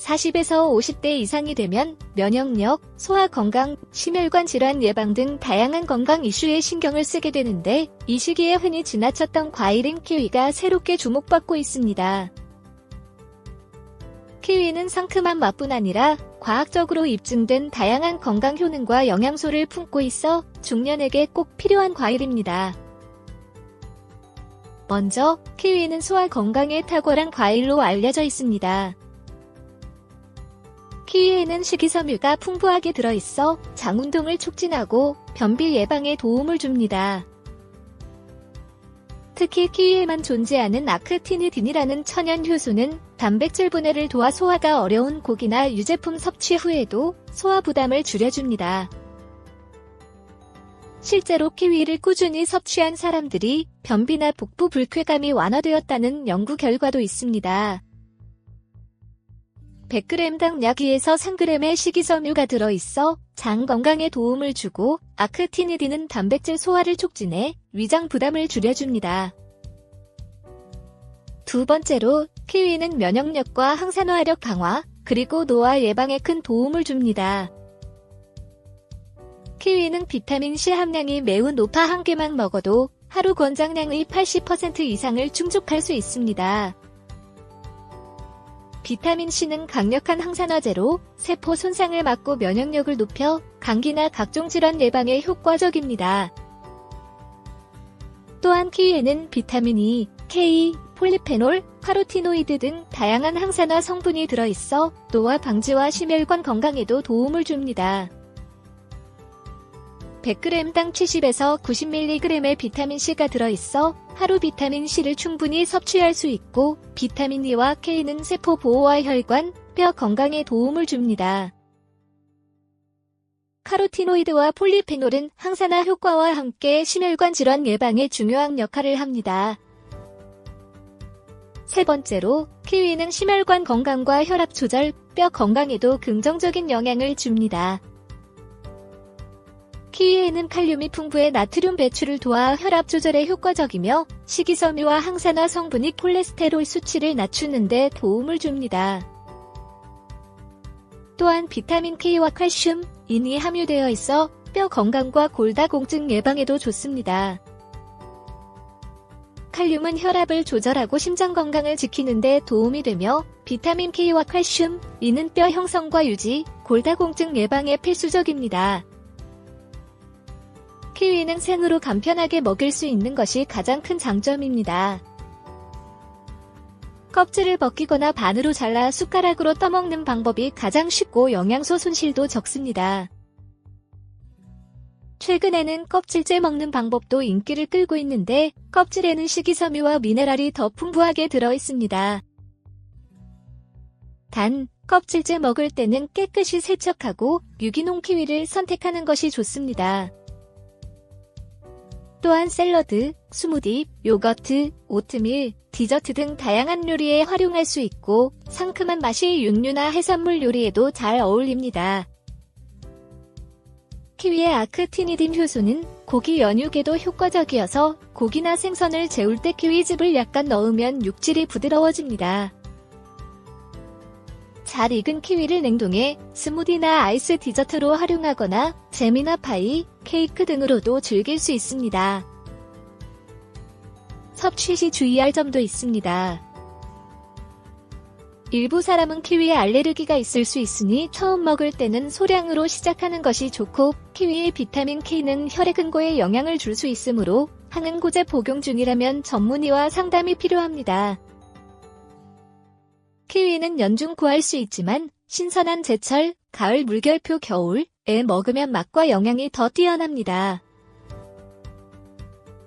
40에서 50대 이상이 되면 면역력, 소화 건강, 심혈관 질환 예방 등 다양한 건강 이슈에 신경을 쓰게 되는데 이 시기에 흔히 지나쳤던 과일인 키위가 새롭게 주목받고 있습니다. 키위는 상큼한 맛뿐 아니라 과학적으로 입증된 다양한 건강 효능과 영양소를 품고 있어 중년에게 꼭 필요한 과일입니다. 먼저 키위는 소화 건강에 탁월한 과일로 알려져 있습니다. 키위에는 식이섬유가 풍부하게 들어있어 장운동을 촉진하고 변비 예방에 도움을 줍니다. 특히 키위에만 존재하는 아크티니딘이라는 천연 효소는 단백질 분해를 도와 소화가 어려운 고기나 유제품 섭취 후에도 소화 부담을 줄여줍니다. 실제로 키위를 꾸준히 섭취한 사람들이 변비나 복부 불쾌감이 완화되었다는 연구 결과도 있습니다. 100g당 약 2에서 3g의 식이섬유가 들어있어 장 건강에 도움을 주고 아크티니딘은 단백질 소화를 촉진해 위장 부담을 줄여줍니다. 두 번째로 키위는 면역력과 항산화력 강화, 그리고 노화 예방에 큰 도움을 줍니다. 키위는 비타민C 함량이 매우 높아 한 개만 먹어도 하루 권장량의 80% 이상을 충족할 수 있습니다. 비타민C는 강력한 항산화제로 세포 손상을 막고 면역력을 높여 감기나 각종 질환 예방에 효과적입니다. 또한 키위에는 비타민 E, K, 폴리페놀, 카로티노이드 등 다양한 항산화 성분이 들어있어 노화 방지와 심혈관 건강에도 도움을 줍니다. 100g당 70에서 90mg의 비타민C가 들어있어 하루 비타민C를 충분히 섭취할 수 있고 비타민 E와 K는 세포 보호와 혈관, 뼈 건강에 도움을 줍니다. 카로티노이드와 폴리페놀은 항산화 효과와 함께 심혈관 질환 예방에 중요한 역할을 합니다. 세 번째로 키위는 심혈관 건강과 혈압 조절, 뼈 건강에도 긍정적인 영향을 줍니다. 키위에는 칼륨이 풍부해 나트륨 배출을 도와 혈압 조절에 효과적이며 식이섬유와 항산화 성분이 콜레스테롤 수치를 낮추는 데 도움을 줍니다. 또한 비타민 K와 칼슘, 인이 함유되어 있어 뼈 건강과 골다공증 예방에도 좋습니다. 칼륨은 혈압을 조절하고 심장 건강을 지키는 데 도움이 되며 비타민 K와 칼슘, 이는 뼈 형성과 유지, 골다공증 예방에 필수적입니다. 키위는 생으로 간편하게 먹을 수 있는 것이 가장 큰 장점입니다. 껍질을 벗기거나 반으로 잘라 숟가락으로 떠먹는 방법이 가장 쉽고 영양소 손실도 적습니다. 최근에는 껍질째 먹는 방법도 인기를 끌고 있는데 껍질에는 식이섬유와 미네랄이 더 풍부하게 들어 있습니다. 단, 껍질째 먹을 때는 깨끗이 세척하고 유기농 키위를 선택하는 것이 좋습니다. 또한 샐러드, 스무디, 요거트, 오트밀, 디저트 등 다양한 요리에 활용할 수 있고 상큼한 맛이 육류나 해산물 요리에도 잘 어울립니다. 키위의 아크티니딘 효소는 고기 연육에도 효과적이어서 고기나 생선을 재울 때 키위즙을 약간 넣으면 육질이 부드러워집니다. 잘 익은 키위를 냉동해 스무디나 아이스 디저트로 활용하거나 잼이나 파이, 케이크 등으로도 즐길 수 있습니다. 섭취 시 주의할 점도 있습니다. 일부 사람은 키위에 알레르기가 있을 수 있으니 처음 먹을 때는 소량으로 시작하는 것이 좋고 키위의 비타민 K는 혈액 근고에 영향을 줄 수 있으므로 항응고제 복용 중이라면 전문의와 상담이 필요합니다. 키위는 연중 구할 수 있지만 신선한 제철, 가을 물결표 겨울에 먹으면 맛과 영양이 더 뛰어납니다.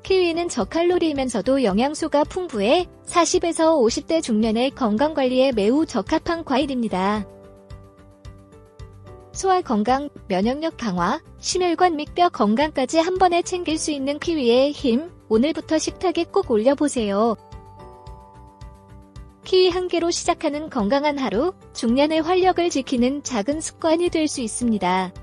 키위는 저칼로리이면서도 영양소가 풍부해 40에서 50대 중년의 건강관리에 매우 적합한 과일입니다. 소화 건강, 면역력 강화, 심혈관 및 뼈 건강까지 한 번에 챙길 수 있는 키위의 힘, 오늘부터 식탁에 꼭 올려보세요. 키위 한 개로 시작하는 건강한 하루, 중년의 활력을 지키는 작은 습관이 될 수 있습니다.